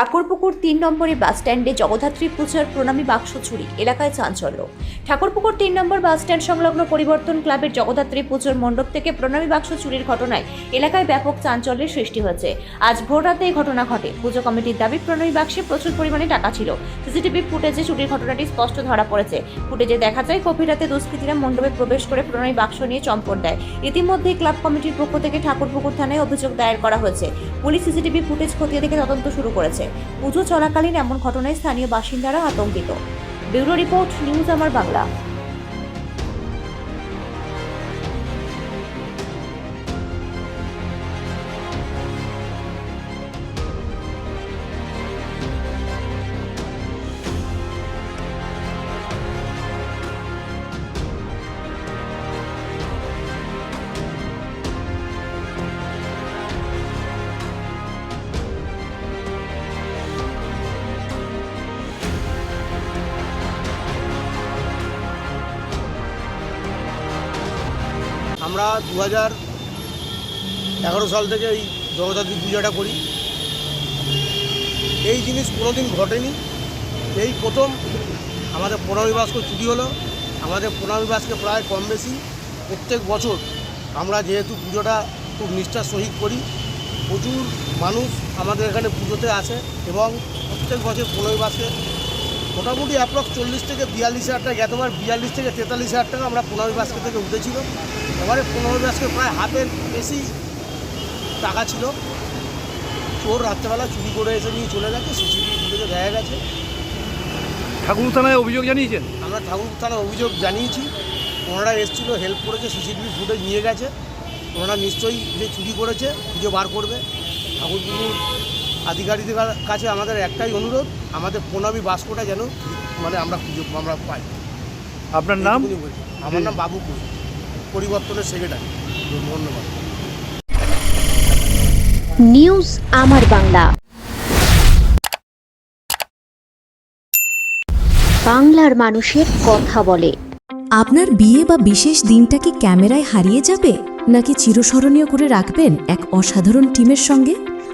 ঠাকুরপুকুর তিন নম্বরে বাস স্ট্যান্ডে জগদ্ধাত্রী পূজার প্রণামী বাক্স চুরি, এলাকায় চাঞ্চল্য। ঠাকুরপুকুর তিন নম্বর বাস স্ট্যান্ড সংলগ্ন পরিবর্তন ক্লাবের জগদ্ধাত্রী পুজোর মণ্ডপ থেকে প্রণামী বাক্স চুরির ঘটনায় এলাকায় ব্যাপক চাঞ্চল্যের সৃষ্টি হয়েছে। আজ ভোর রাতে এই ঘটনা ঘটে। পুজো কমিটির দাবি, প্রণামী বাক্সে প্রচুর পরিমাণে টাকা ছিল। সিসিটিভি ফুটেজে চুরির ঘটনাটি স্পষ্ট ধরা পড়েছে। ফুটেজে দেখা যায়, গভীর রাতে দুষ্কৃতীরা মণ্ডপে প্রবেশ করে প্রণামী বাক্স নিয়ে চম্পট দেয়। ইতিমধ্যে ক্লাব কমিটির পক্ষ থেকে ঠাকুরপুকুর থানায় অভিযোগ দায়ের করা হয়েছে। পুলিশ সিসিটিভি ফুটেজ খতিয়ে দেখে তদন্ত শুরু করেছে। পুজো চলাকালীন এমন ঘটনায় স্থানীয় বাসিন্দারা আতঙ্কিত। ব্যুরো রিপোর্ট নিউজ আমার বাংলা। আমরা দু হাজার এগারো সাল থেকে এই জগদ্ধাত্রী পূজাটা করি। এই জিনিস কোনোদিন ঘটেনি। এই প্রথম আমাদের প্রণামী বাস্ক চুরি হলো। আমাদের প্রণামী বাসকে প্রায় কম বেশি প্রত্যেক বছর আমরা যেহেতু পুজোটা খুব নিষ্ঠার সহিত করি, প্রচুর মানুষ আমাদের এখানে পুজোতে আসে এবং প্রত্যেক বছর প্রণামী বাসকে মোটামুটি অ্যাপ্রক্স চল্লিশ থেকে বিয়াল্লিশ হাজার টাকা গতবার বিয়াল্লিশ থেকে তেতাল্লিশ হাজার টাকা আমরা প্রণামী বাসকে থেকে উঠেছিল। এবারে প্রণামী বাসকে প্রায় হাতের বেশি টাকা ছিল। চোর রাত্রেবেলা চুরি করে এসে নিয়ে চলে গেছে সিসিটিভি ফুটেজে দেখা গেছে। ঠাকুর থানায় অভিযোগ জানিয়েছেন? আমরা ঠাকুর থানায় অভিযোগ জানিয়েছি। ওনারা এসেছিল হেল্প করেছে সিসিটিভি ফুটেজ নিয়ে গেছে। ওনারা নিশ্চয়ই যে চুরি করেছে খুঁজে বার করবে। ঠাকুরপুকুর আধিকারিকদের কাছে আমাদের একটাই অনুরোধ আমাদের প্রণামী বাস্কটা যেন মানে আমরা খুঁজে আমরা পাই। আপনার নাম? আমার নাম বাবু কুই পরিবর্তনের সেক্রেটারি। ধন্যবাদ। নিউজ আমার বাংলা। বাংলার মানুষের কথা বলে। আপনার বিয়ে বা বিশেষ দিনটা কি ক্যামেরায় হারিয়ে যাবে? নাকি চিরস্মরণীয় করে রাখবেন এক অসাধারণ টিমের সঙ্গে?